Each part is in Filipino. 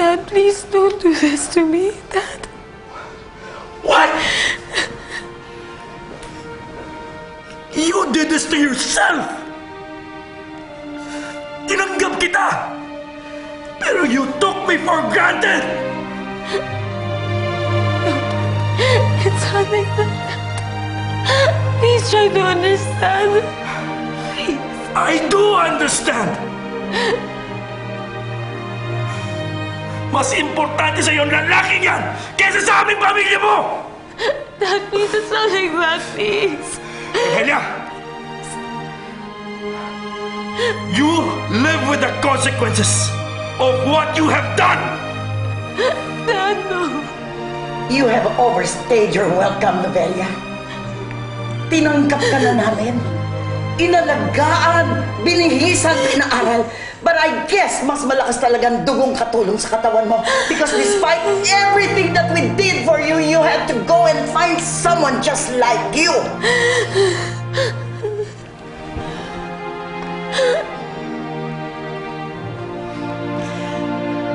Dad, please don't do this to me. Dad. What? You did this to yourself! Tinanggap kita! Pero you took me for granted! It's not like that. Please try to understand. Please. I do understand! Mas importante sa yung lalaking yan kaysa sa aming pamilya mo! Dad, please, it's not like that, please. Helia! You live with the consequences of what you have done! Dad, no. You have overstayed your welcome, Novelia. Tinanggap ka na namin. Inalagaan, binihisan, pinaaral. But I guess mas malakas talagang dugong katulong sa katawan mo. Because despite everything that we did for you, you had to go and find someone just like you.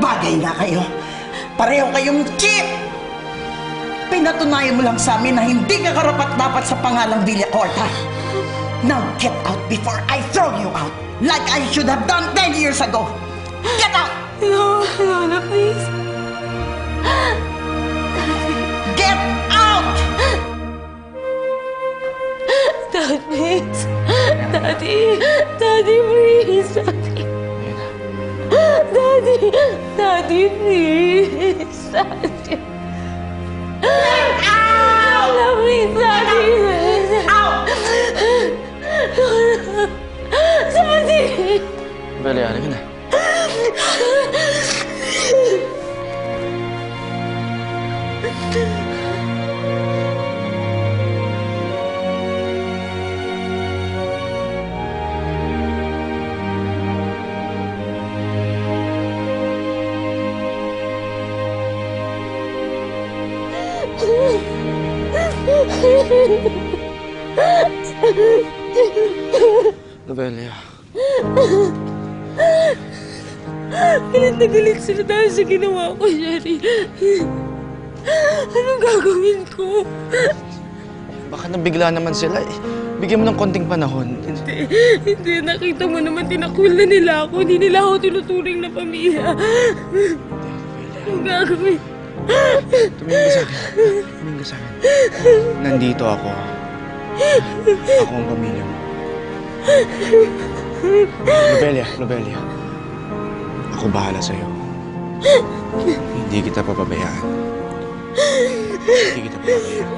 Bagay nga kayo. Pareho kayong cheap! Pinatunayan mo lang sa amin na hindi ka karapat-dapat sa pangalang Villa Corta. Now get out before I throw you out, like I should have done 10 years ago. Get out! No, no, no, please. Get out! Dad, please. Daddy. Daddy, please. Daddy. Daddy. Daddy, please. Daddy. Beli, halika na. Novelia. Galit na galit sila dahil sa ginawa ko, Sherry. Anong gagawin ko? Baka nabigla naman sila eh. Bigyan mo ng konting panahon. Hindi, hindi. Nakita mo naman, tinakwil na nila ako. Hindi nila ako tinuturing na pamilya. Anong gagawin? Tumingin ka sa akin. Tumingin ka sa akin. Nandito ako. Ako ang pamilya mo. Novelia, Novelia. Ako bahala sa'yo. Hindi kita papabayaan. Hindi kita papabayaan.